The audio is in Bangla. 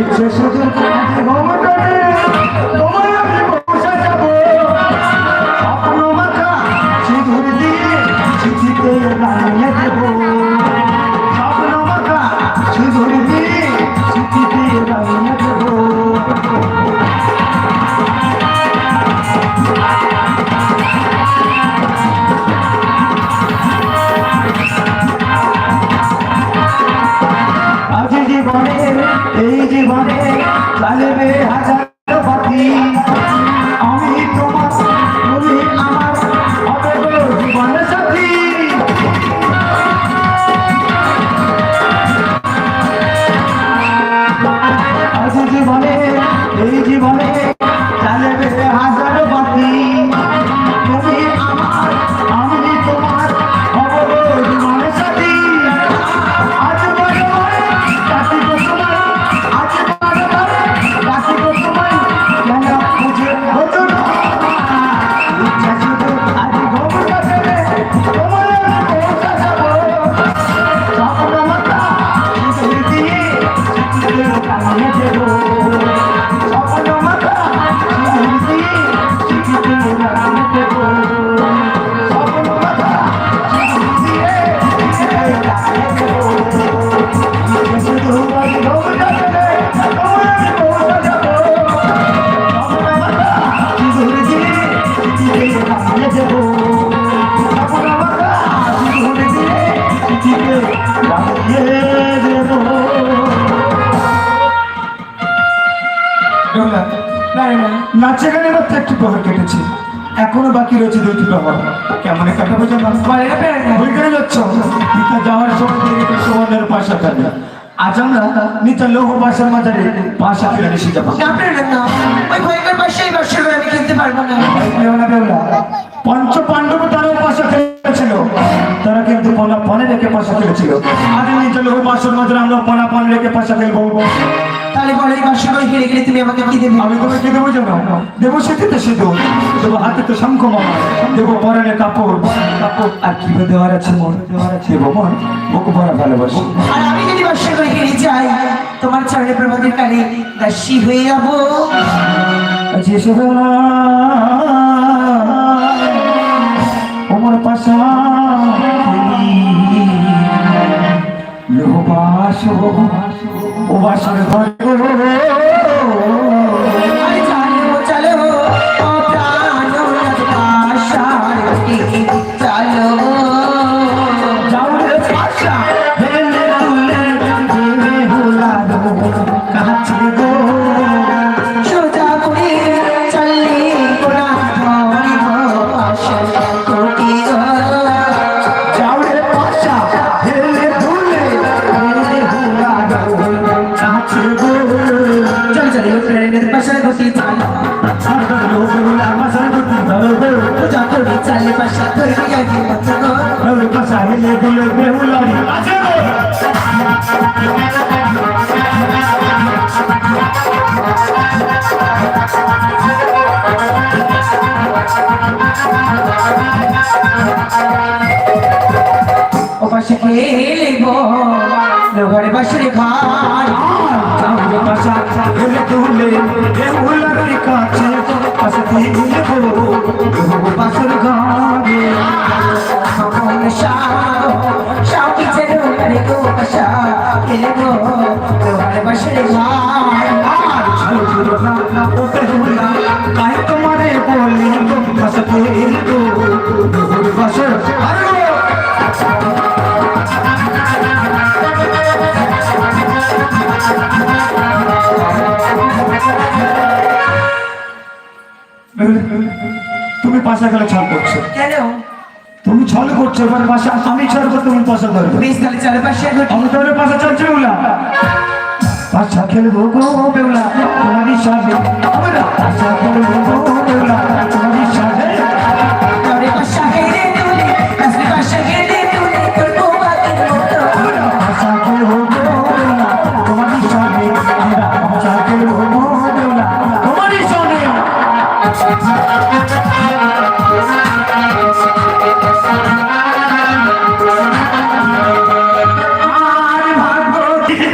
ইচ্ছে শুধু এই জীবনে চালবে হাজার পাখি। আমি তোমার তুমি আমার জীবন সাথী। আজ জীবনে, এই জীবনে নাচে গানে মাত্র একটি প্রহর কেটেছে। এখনও বাকি রয়েছে দুইটি প্রহর। কেমন কাটাবো জানো ওইখানে যাচ্ছ। যাওয়ার সময় থেকে সুবর্ণের পাশা কাটবে আজ আমরা নিচে লৌহ বাসার মাঝারে পাশা ফিরে এসে যাব। ওই ভয়ঙ্কর করে আমি খেলতে পারব না। পঞ্চ পাণ্ডব তারাও পাশা খেলেছিল। তারা কিন্তু পনা পনে রেখে পাশা খেলেছিল। আজ নিচে লৌহ বাসার মাঝারে আমরা পনা পন রেখে পাশা খেলব। তাহলে বলে বর্ষের করে হেরে গেলে তুমি আমাকে কি দেবে? আমি তোমাকে কি দেবো জানো? দেবো সেটিতে সিঁদুর দেবো হাতে তো শঙ্খ মামা দেবো পরনে কাপড় কাপড় আর কি দেওয়ার আছে মন দেওয়ার আছে দেবো মন বুকু ভরা ভালোবাসি। আর আমি যদি বর্ষের করে হেরে যাই তোমার চরণে প্রভাতের কালে দাসী হয়ে যাব। আজ প্রেরণের পাশা কোটি চালো। সাদা লোহুলা মাসা দুটি ধরবে সোজা করে ও পাশে খেলিব খান যাওরে পাশা তুলে দেবে কাছে পাশা দিলে গো পাশর ঘরে ভগবান শাহ শাহ পিছে গো পাশা খেলিব লোহারে বাসরে আর ছোট না ওতে হুলা কাই তোমারে বলি পাশা দিলে গো পাশা গেলে ছল করছ। কেন? তুমি ছল করছ এবার পাশা আমি ছল করতে তুমি পাশা ধরবে। বেশ তাহলে চলে পাশে আমি তাহলে পাশা চলছে বেউলা পাশা খেলব গো বেউলা তোমারই সাথে আমরা পাশা খেলব গো সাথে